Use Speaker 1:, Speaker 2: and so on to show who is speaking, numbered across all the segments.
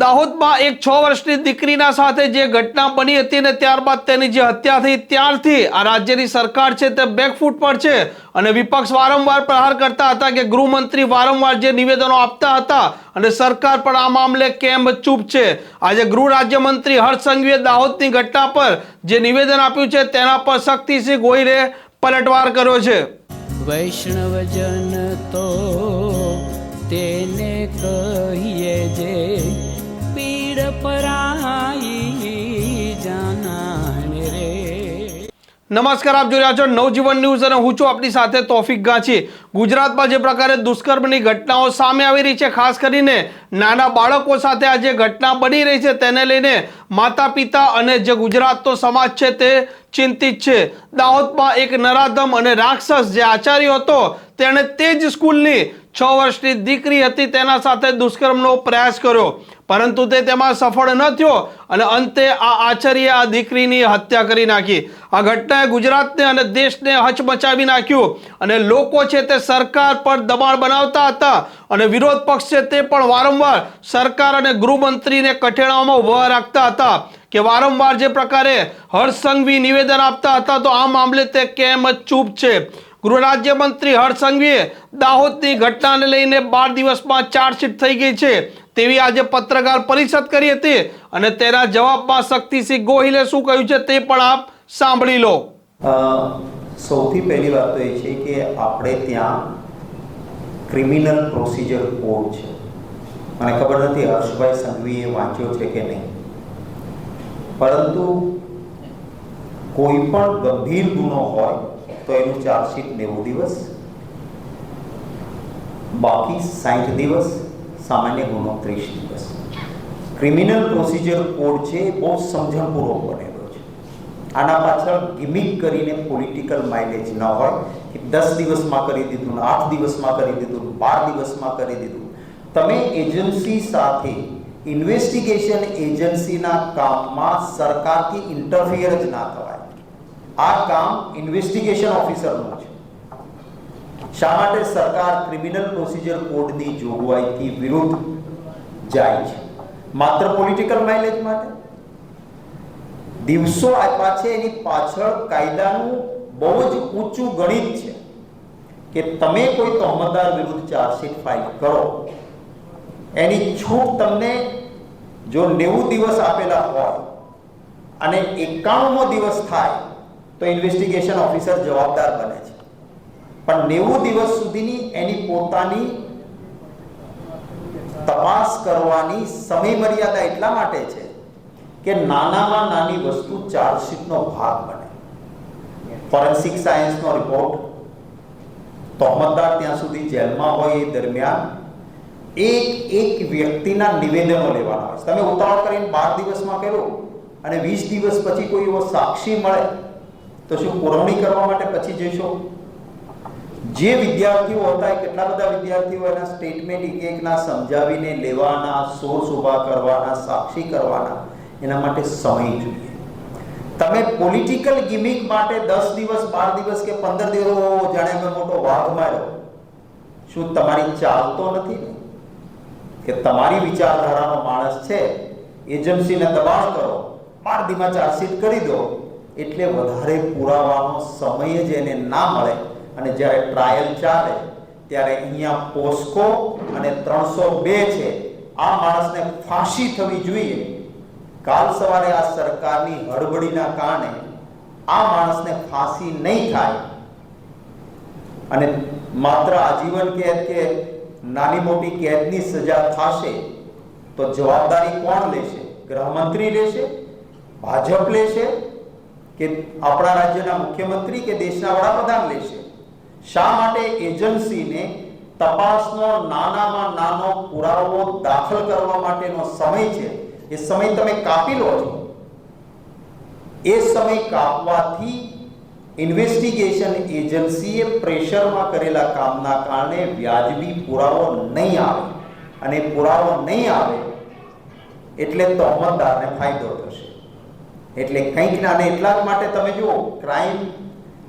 Speaker 1: દાહોદમાં એક છ વર્ષની દીકરીના સાથે જે ઘટના બની હતી ને ત્યારબાદ તેની જે હત્યા થઈ ત્યારથી આ રાજ્યની સરકાર છે તે બેકફૂટ પર છે. અને વિપક્ષ વારંવાર પ્રહાર કરતા હતા કે ગૃહમંત્રી વારંવાર જે નિવેદનો આપતા હતા અને સરકાર પણ આ મામલે કેમ ચૂપ છે. આજે ગૃહ રાજ્યમંત્રી હર્ષ સંઘવીએ દાહોદની ઘટના પર જે નિવેદન આપ્યું છે તેના પર શક્તિસિંહ ગોહિલે પલટવાર કર્યો છે.
Speaker 2: વૈષ્ણવજન તો તેને કહીએ જે
Speaker 1: નમસ્કાર, આપ જોઈ રહ્યા છો નવજીવન ન્યૂઝ અને હું છું આપની સાથે તોફિક ગાંચી. ગુજરાતમાં જે પ્રકારે દુષ્કર્મની ઘટનાઓ સામે આવી રહી છે, ખાસ કરીને નાના બાળકો સાથે આ જે ઘટના બની રહી છે, તેને લઈને માતા પિતા અને જે ગુજરાતનો સમાજ છે, તે ચિંતિત છે. દાહોદમાં એક નરાધમ અને રાક્ષસ જે આચાર્ય હતો, તેણે તે જ સ્કૂલની છ વર્ષની દીકરી હતી, તેના સાથે દુષ્કર્મનો પ્રયાસ કર્યો. પરંતુ તે તેમાં સફળ ન થયો અને અંતે આ આચાર્યે આ દીકરીની હત્યા કરી નાખી. આ ઘટનાએ ગુજરાતને અને દેશને હચમચાવી નાખ્યું અને લોકો છે તે સરકાર પર દબાણ બનાવતા હતા અને વિરોધ પક્ષ છે તે પણ વારંવાર સરકાર અને ગૃહમંત્રીને કઠેડાઓમાં ઊભા રાખતા હતા કે વારંવાર જે પ્રકારે હર્ષસંઘવી નિવેદન આપતા હતા તો આ મામલે તે કેમ જ ચૂપ છે? ગૃહ રાજ્યમંત્રી હર્ષસંઘવીએ દાહોદની ઘટનાને લઈને બાર દિવસમાં ચાર્જશીટ થઈ ગઈ છે. તેવી આજે પત્રકાર પરિષદ કરી હતી અને તેના જવાબમાં શક્તિસિંહ ગોહિલે શું કહ્યું છે તે પણ આપ સાંભળી લો.
Speaker 3: સૌથી પહેલી વાત તો એ છે કે આપણે ત્યાં ક્રિમિનલ પ્રોસિજર કોડ છે. મને ખબર નથી હર્ષભાઈ સંઘવીએ વાંચ્યો છે કે નહીં. પરંતુ કોઈ પણ ગંભીર ગુનો હોય તો એનું ચાર્જશીટ નેવું દિવસ, બાકી સાઠ દિવસ સામાન્ય ગુનો ત્રીસ દિવસ. ક્રિમિનલ પ્રોસિજર કોડ છે એ બહુ સમજણપૂર્વક બનેલો છે. આના પાછળ ગિમિક કરીને પોલિટિકલ માઇલેજ ન હોય, કે દસ દિવસમાં કરી દીધું, આઠ દિવસમાં કરી દીધું, બાર દિવસમાં કરી દીધું. તમે એજન્સી સાથે ઇન્વેસ્ટિગેશન એજન્સીના કામમાં સરકારથી ઇન્ટરફિયર જ ના થવાય. આ કામ ઇન્વેસ્ટિગેશન ઓફિસરનું છે. શા માટે સરકાર ક્રિમિનલ પ્રોસિજર કોડની જોગવાઈથી વિરુદ્ધ જાય છે? માત્ર પોલિટિકલ માઇલેજ માટે? દિવસો આપ્યા છે એની પાછળ કાયદાનું બહુ જ ઊંચું ગણિત છે કે તમે કોઈ તહમતદાર વિરુદ્ધ ચાર્જશીટ ફાઇલ કરો. એની છૂટ તમને જો નેવું દિવસ આપેલા હોય અને એકાણુંમો દિવસ થાય, તો ઇન્વેસ્ટિગેશન ઓફિસર જવાબદાર બને છે. પણ નેવું દિવસ સુધીની એની પોતાની તપાસ કરવાની સમય મર્યાદા એટલા માટે છે કે નાનામાં નાની વસ્તુ ચાર્જશીટનો ભાગ બને. ફોરેન્સિક સાયન્સનો રિપોર્ટ તોહમતદાર ત્યાં સુધી જેલમાં હોય એ દરમિયાન એક એક વ્યક્તિના નિવેદનો લેવાના હોય તમે ઉતાવળ કરીને બાર દિવસમાં કરો અને વીસ દિવસ પછી કોઈ એવો સાક્ષી મળે તો શું પુરવણી કરવા માટે પછી જશો જે વિદ્યાર્થીઓ હતા, એ કેટલા બધા વિદ્યાર્થીઓ એના સ્ટેટમેન્ટ એક એકના સમજાવીને લેવાના સોર્સ ઊભા કરવાના, સાક્ષી કરવાના, એના માટે સમય જોઈએ. તમે પોલિટિકલ ગિમિક માટે દસ દિવસ, બાર દિવસ કે પંદર દિવસ જાણે અમે મોટો વાઘ માર્યો. શું તમારી ચાલતો નથી ને? કે તમારી વિચારધારાનો માણસ છે, એજન્સીને દબાણ કરો, બાર દીમાં ચાર્જશીટ કરી દો, એટલે વધારે પુરાવાનો સમય જ એને ના મળે. અને જ્યારે ટ્રાયલ ચાલે, ત્યારે અહીંયા પોસ્કો અને ત્રણસો બે છે. આ માણસને ફાંસી થવી જોઈએ. કાલ સવારે આ સરકારની હડબડીના કારણે આ માણસને ફાંસી નહીં થાય. અને માત્ર આજીવન કેદ કે નાની મોટી કેદની સજા થશે, તો જવાબદારી કોણ લેશે? ગૃહમંત્રી લેશે? ભાજપ લેશે? કે આપણા રાજ્યના મુખ્યમંત્રી કે દેશના વડાપ્રધાન લેશે? શા માટે એજન્સીને તપાસનો નાનામાં નાનો પુરાવો દાખલ કરવા માટેનો સમય છે? એ સમય તમે કાપી લો છો. એ સમય કાપવાથી ઇન્વેસ્ટિગેશન એજન્સીએ પ્રેશરમાં કરેલા કામના કારણે વ્યાજબી પુરાવો નહીં આવે. અને પુરાવો નહીં આવે એટલે તહોમતદારને ફાયદો થશે. એટલે કંઈક ના એટલા જ માટે તમે જુઓ, ક્રાઇમ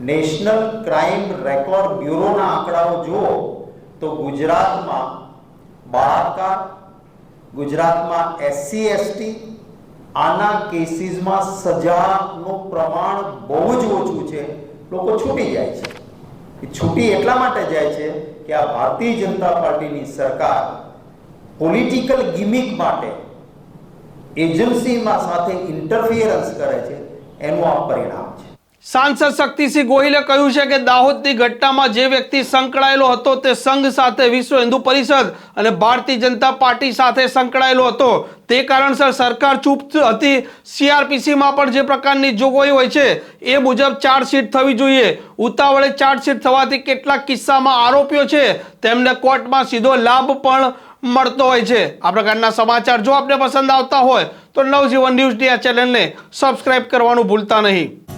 Speaker 3: નેશનલ ક્રાઇમ રેકોર્ડ બ્યુરોના આંકડાઓ જુઓ તો ગુજરાતમાં બળાત્કાર, ગુજરાતમાં એસસી, એસટી આના કેસીસમાં સજાનું પ્રમાણ બહુ જ ઓછું છે. લોકો છૂટી જાય છે. એ છૂટી એટલા માટે જાય છે કે આ ભારતીય જનતા પાર્ટીની સરકાર પોલિટિકલ ગિમિક માટે એજન્સીમાં સાથે ઇન્ટરફિયરન્સ કરે છે. એનું આ પરિણામ છે.
Speaker 1: સાંસદ શક્તિસિંહ ગોહિલે કહ્યું છે કે દાહોદની ઘટનામાં જે વ્યક્તિ સંકળાયેલો હતો તે સંઘ સાથે વિશ્વ હિન્દુ પરિષદ અને ભારતીય જનતા પાર્ટી સાથે સંકળાયેલો હતો. તે કારણસર સરકાર ચૂપ હતી. સીઆરપીસીમાં પણ જે પ્રકારની જોગવાઈ હોય છે, એ મુજબ ચાર્જશીટ થવી જોઈએ. ઉતાવળે ચાર્જશીટ થવાથી કેટલાક કિસ્સામાં આરોપીઓ છે, તેમને કોર્ટમાં સીધો લાભ પણ મળતો હોય છે. આ પ્રકારના સમાચાર જો આપને પસંદ આવતા હોય, તો નવજીવન ન્યૂઝની આ ચેનલને સબસ્ક્રાઇબ કરવાનું ભૂલતા નહીં.